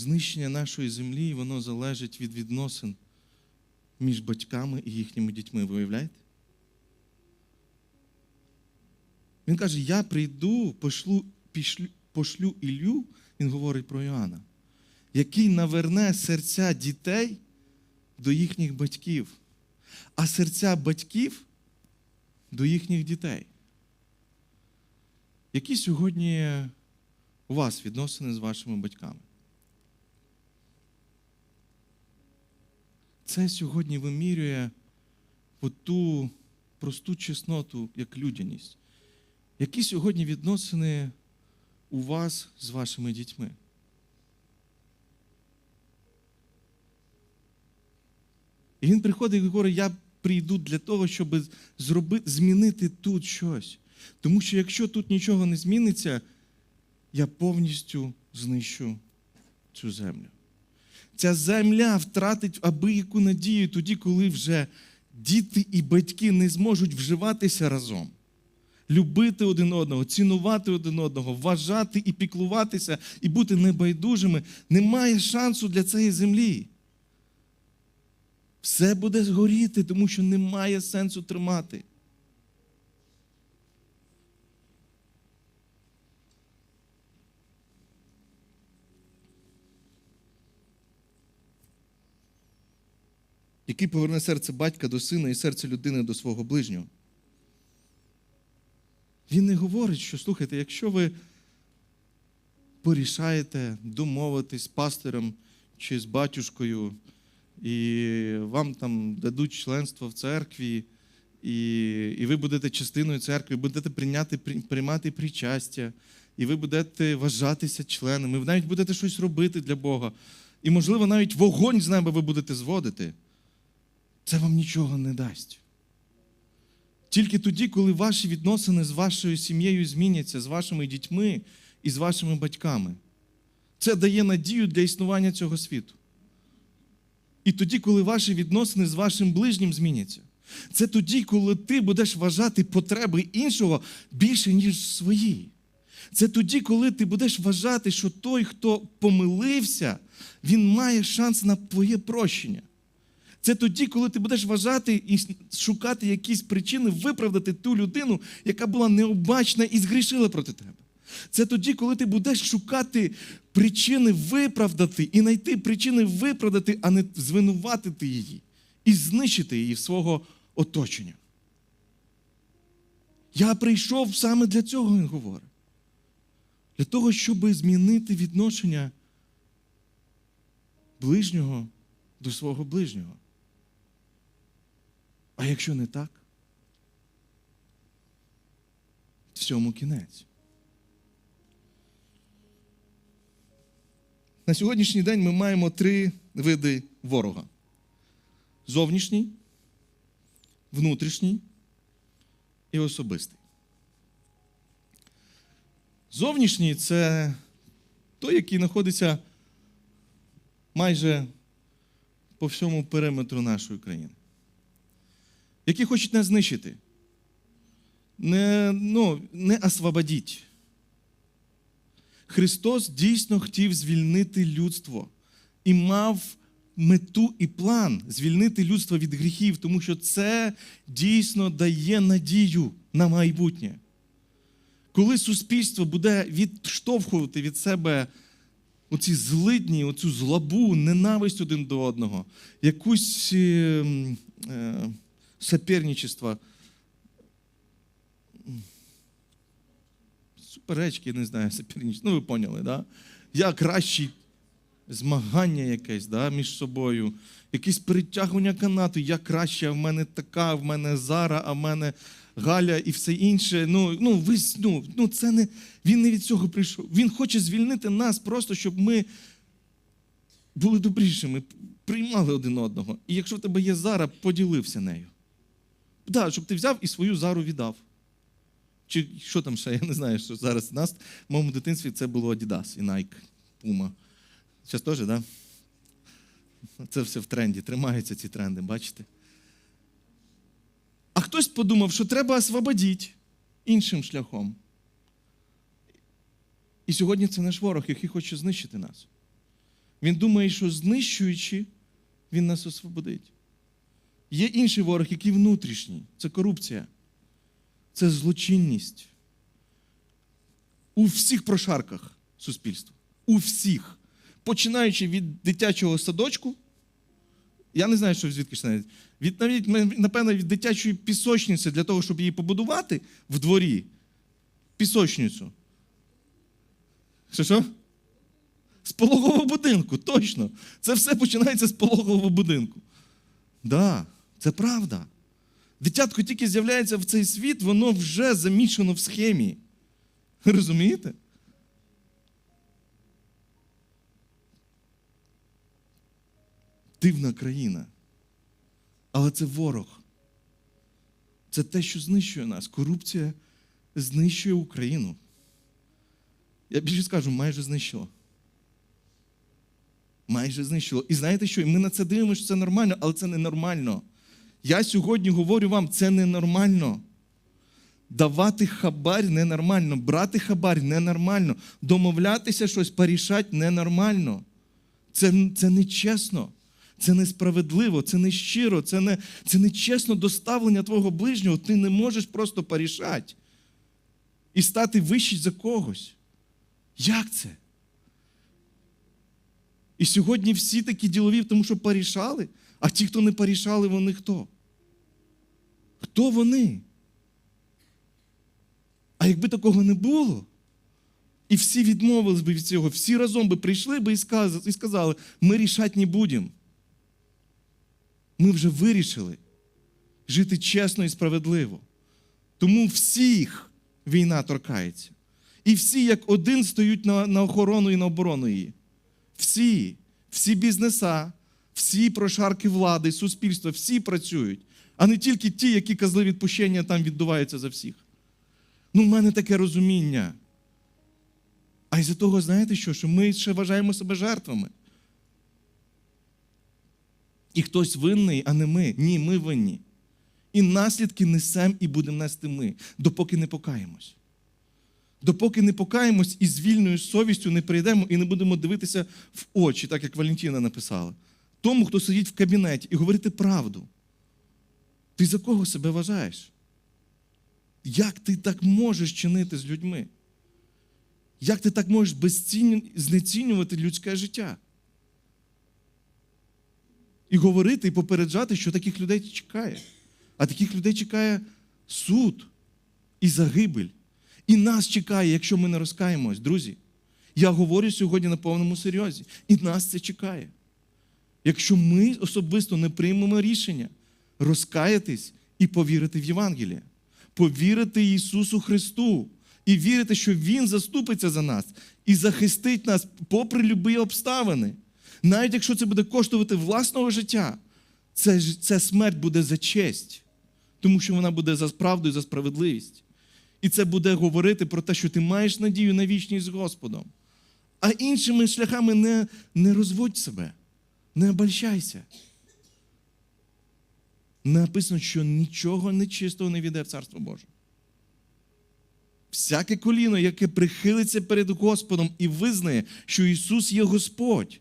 знищення нашої землі, воно залежить від відносин між батьками і їхніми дітьми. Ви уявляєте? Він каже: Я прийду, пошлю, пішлю, пошлю Ілью, він говорить про Іоанна, який наверне серця дітей до їхніх батьків, а серця батьків до їхніх дітей. Які сьогодні у вас відносини з вашими батьками? Це сьогодні вимірює ту просту чесноту, як людяність. Які сьогодні відносини у вас з вашими дітьми? І він приходить і говорить: я прийду для того, щоб зробити, змінити тут щось. Тому що якщо тут нічого не зміниться, я повністю знищу цю землю. Ця земля втратить абияку надію тоді, коли вже діти і батьки не зможуть вживатися разом, любити один одного, цінувати один одного, вважати і піклуватися, і бути небайдужими. Немає шансу для цієї землі. Все буде згоріти, тому що немає сенсу тримати. Який поверне серце батька до сина і серце людини до свого ближнього. Він не говорить, що слухайте, якщо ви порішаєте домовитись з пастирем чи з батюшкою, і вам там дадуть членство в церкві, і і ви будете частиною церкви, будете прийняти, приймати причастя, і ви будете вважатися членами, ви навіть будете щось робити для Бога. І, можливо, навіть вогонь з неба ви будете зводити. Це вам нічого не дасть. Тільки тоді, коли ваші відносини з вашою сім'єю зміняться, з вашими дітьми і з вашими батьками. Це дає надію для існування цього світу. І тоді, коли ваші відносини з вашим ближнім зміняться. Це тоді, коли ти будеш вважати потреби іншого більше, ніж свої. Це тоді, коли ти будеш вважати, що той, хто помилився, він має шанс на твоє прощення. Це тоді, коли ти будеш вважати і шукати якісь причини виправдати ту людину, яка була необачна і згрішила проти тебе. Це тоді, коли ти будеш шукати причини виправдати і знайти причини виправдати, а не звинуватити її і знищити її в свого оточення. Я прийшов саме для цього, він говорить. Для того, щоб змінити відношення ближнього до свого ближнього. А якщо не так, всьому кінець. На сьогоднішній день ми маємо три види ворога: зовнішній, внутрішній і особистий. Зовнішній це той, який знаходиться майже по всьому периметру нашої країни, які хочуть нас знищити, не, ну, не освободіть. Христос дійсно хотів звільнити людство і мав мету і план звільнити людство від гріхів, тому що це дійсно дає надію на майбутнє. Коли суспільство буде відштовхувати від себе оці злидні, оцю злобу, ненависть один до одного, якусь е, е, соперничество, суперечки, не знаю, соперничество, ну ви поняли, да? я кращий змагання якесь да, між собою, якесь перетягування канату, я краще, а в мене така, в мене Зара, а в мене Галя і все інше. Ну, ну, ви, ну, ну це не, Він не від цього прийшов. Він хоче звільнити нас просто, щоб ми були добрішими, приймали один одного. І якщо в тебе є Зара, поділився нею. Да, щоб ти взяв і свою зару віддав. Чи що там ще, я не знаю, що зараз у нас в моєму дитинстві це було Adidas і Nike, Puma. Зараз теж, так? Да? Це все в тренді. Тримаються ці тренди, бачите? А хтось подумав, що треба освободити іншим шляхом. І сьогодні це наш ворог, який хоче знищити нас. Він думає, що знищуючи, він нас освободить. Є інший ворог, який внутрішній. Це корупція, це злочинність. У всіх прошарках суспільства. У всіх. Починаючи від дитячого садочку, я не знаю, що звідки ж навіть. Від навіть, напевно, від дитячої пісочниці для того, щоб її побудувати в дворі. Пісочницю. Що що? З пологового будинку, точно. Це все починається з пологового будинку. Да, це правда. Дитятко тільки з'являється в цей світ, воно вже замішано в схемі. Розумієте? Дивна країна. Але це ворог. Це те, що знищує нас. Корупція знищує Україну. Я більше скажу, майже знищило. Майже знищило. І знаєте що? І Ми на це дивимося, що це нормально, але це ненормально. Я сьогодні говорю вам, це ненормально. Давати хабар ненормально, брати хабар ненормально, домовлятися щось, порішати ненормально. Це, це нечесно, це несправедливо, це не щиро, це не, це нечесно до ставлення твого ближнього. Ти не можеш просто порішати і стати вищий за когось. Як це? І сьогодні всі такі ділові, тому що порішали, а ті, хто не порішали, вони хто? Хто вони? А якби такого не було, і всі відмовились би від цього, всі разом би прийшли би і сказали, ми рішати не будемо. Ми вже вирішили жити чесно і справедливо. Тому всіх війна торкається. І всі, як один, стоють на, на охорону і на оборону її. Всі, всі бізнеса, всі прошарки влади, суспільства, всі працюють, а не тільки ті, які козли відпущення там віддуваються за всіх. Ну, в мене таке розуміння. А із-за того, знаєте що? Що ми ще вважаємо себе жертвами. І хтось винний, а не ми. Ні, ми винні. І наслідки несемо і будемо нести ми, допоки не покаємось. Допоки не покаємось і з вільною совістю не прийдемо і не будемо дивитися в очі, так як Валентина написала. Тому, хто сидить в кабінеті і говорити правду. Ти за кого себе вважаєш? Як ти так можеш чинити з людьми? Як ти так можеш знецінювати людське життя? І говорити, і попереджати, що таких людей чекає. А таких людей чекає суд і загибель. І нас чекає, якщо ми не розкаємось, друзі. Я говорю сьогодні на повному серйозі. І нас це чекає. Якщо ми особисто не приймемо рішення розкаятись і повірити в Євангеліє, повірити Ісусу Христу і вірити, що Він заступиться за нас і захистить нас попри любі обставини. Навіть якщо це буде коштувати власного життя, це, це смерть буде за честь, тому що вона буде за правду і за справедливість. І це буде говорити про те, що ти маєш надію на вічність з Господом. А іншими шляхами не, не розводь себе, не обольщайся. Написано, що нічого нечистого не війде в Царство Боже. Всяке коліно, яке прихилиться перед Господом і визнає, що Ісус є Господь.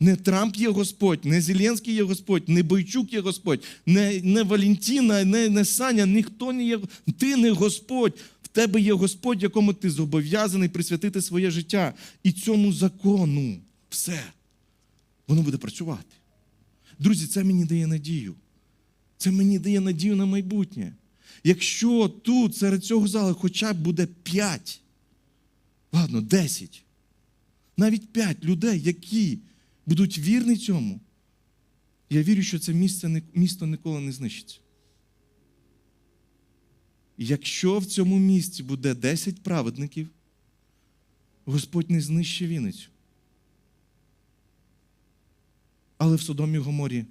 Не Трамп є Господь, не Зеленський є Господь, не Бойчук є Господь, не не Валентіна, не, не Саня, ніхто не є. Ти не Господь. В тебе є Господь, якому ти зобов'язаний присвятити своє життя. І цьому закону все. Воно буде працювати. Друзі, це мені дає надію. Це мені дає надію на майбутнє. Якщо тут серед цього залу хоча б буде 5, ладно, 10, навіть 5 людей, які будуть вірні цьому, я вірю, що це місце, місто ніколи не знищиться. Якщо в цьому місці буде 10 праведників, Господь не знищить Вінницю. Але в Содомі Гоморі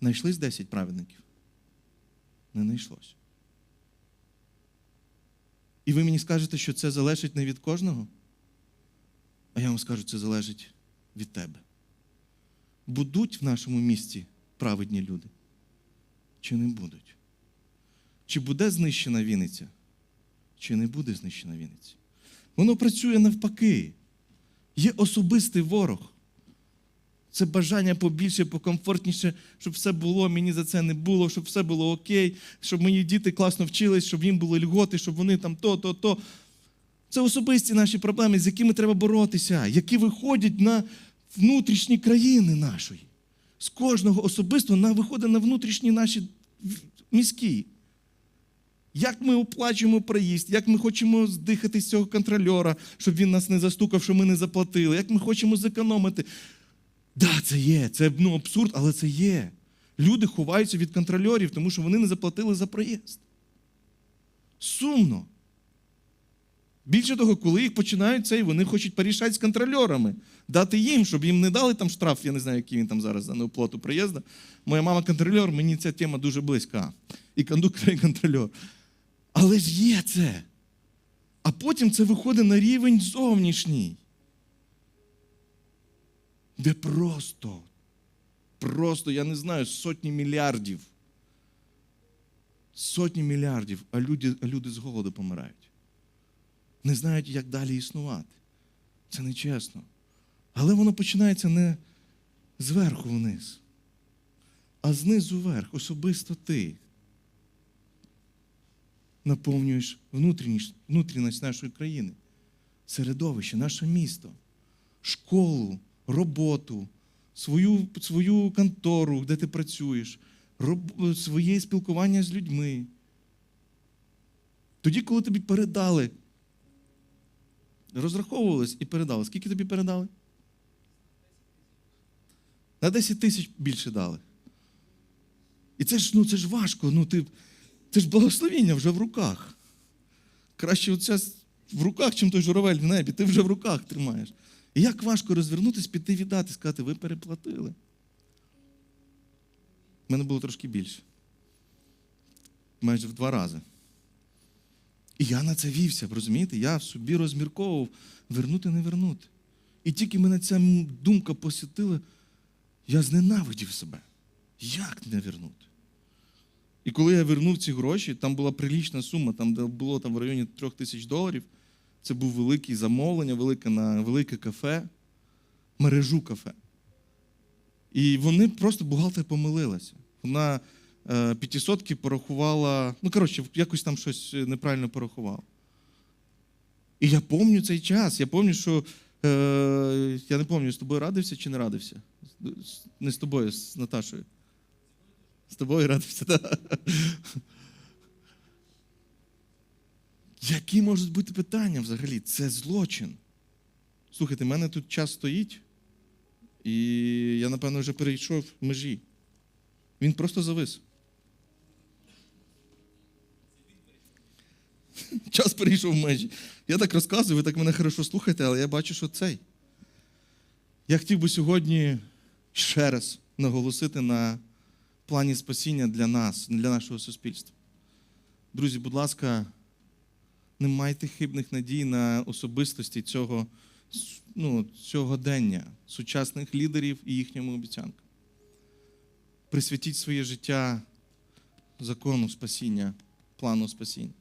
знайшлись 10 праведників? Не знайшлось. І ви мені скажете, що це залежить не від кожного? А я вам скажу, це залежить від тебе. Будуть в нашому місті праведні люди? Чи не будуть? Чи буде знищена Вінниця? Чи не буде знищена Вінниця? Воно працює навпаки. Є особистий ворог. Це бажання побільше, покомфортніше, щоб все було, мені за це не було, щоб все було окей, щоб мої діти класно вчились, щоб їм були льготи, щоб вони там то, то, то. Це особисті наші проблеми, з якими треба боротися, які виходять на внутрішні країни нашої. З кожного особисто на, виходить на внутрішні наші міські. Як ми оплачуємо проїзд, як ми хочемо здихати з цього контрольора, щоб він нас не застукав, що ми не заплатили, як ми хочемо зекономити. Да, це є, це ну, абсурд, але це є. Люди ховаються від контрольорів, тому що вони не заплатили за проїзд. Сумно. Більше того, коли їх починають цей, вони хочуть порішати з контрольорами, дати їм, щоб їм не дали там штраф, я не знаю, який він там зараз за неоплату проїзду. Моя мама контрольор, мені ця тема дуже близька. І кондуктор, і контрольор. Але ж є це. А потім це виходить на рівень зовнішній, де просто, просто, я не знаю, сотні мільярдів. Сотні мільярдів, а люди, люди з голоду помирають. Не знають, як далі існувати. Це нечесно. Але воно починається не зверху вниз, а знизу вверх, особисто ти наповнюєш внутрішність нашої країни, середовище, наше місто, школу, роботу, свою, свою контору, де ти працюєш, роб, своє спілкування з людьми. Тоді, коли тобі передали, розраховувались і передали. Скільки тобі передали? На 10 тисяч більше дали. І це ж, ну, це ж важко. Ну, ти, це ж благословіння вже в руках. Краще оця в руках, чим той журавель в небі. Ти вже в руках тримаєш. І як важко розвернутися, піти віддати, сказати, ви переплатили. У мене було трошки більше. Майже в два рази. І я на це вівся, розумієте? Я собі розмірковував вернути, не вернути. І тільки мене ця думка посітила, я зненавидів себе. Як не вернути? І коли я вернув ці гроші, там була прилічна сума, там було там в районі трьох тисяч доларів. Це був великий замовлення, велике на велике кафе, мережу кафе. І вони просто бухгалтер помилилася. Вона е, п'ятисотки порахувала, ну, коротше, якось там щось неправильно порахувала. І я пам'ятаю цей час. Я пам'ятаю, що е, я не пам'ятаю, з тобою радився чи не радився? Не з тобою, з Наташою. З тобою радився, так. Які можуть бути питання взагалі? Це злочин. Слухайте, в мене тут час стоїть, і я, напевно, вже перейшов межі. Він просто завис. Час перейшов в межі. Я так розказую, ви так мене хорошо слухаєте, але я бачу, що цей. Я хотів би сьогодні ще раз наголосити на плані спасіння для нас, для нашого суспільства. Друзі, будь ласка, не майте хибних надій на особистості цього, ну, цього дня, сучасних лідерів і їхньому обіцянкам. Присвятіть своє життя закону спасіння, плану спасіння.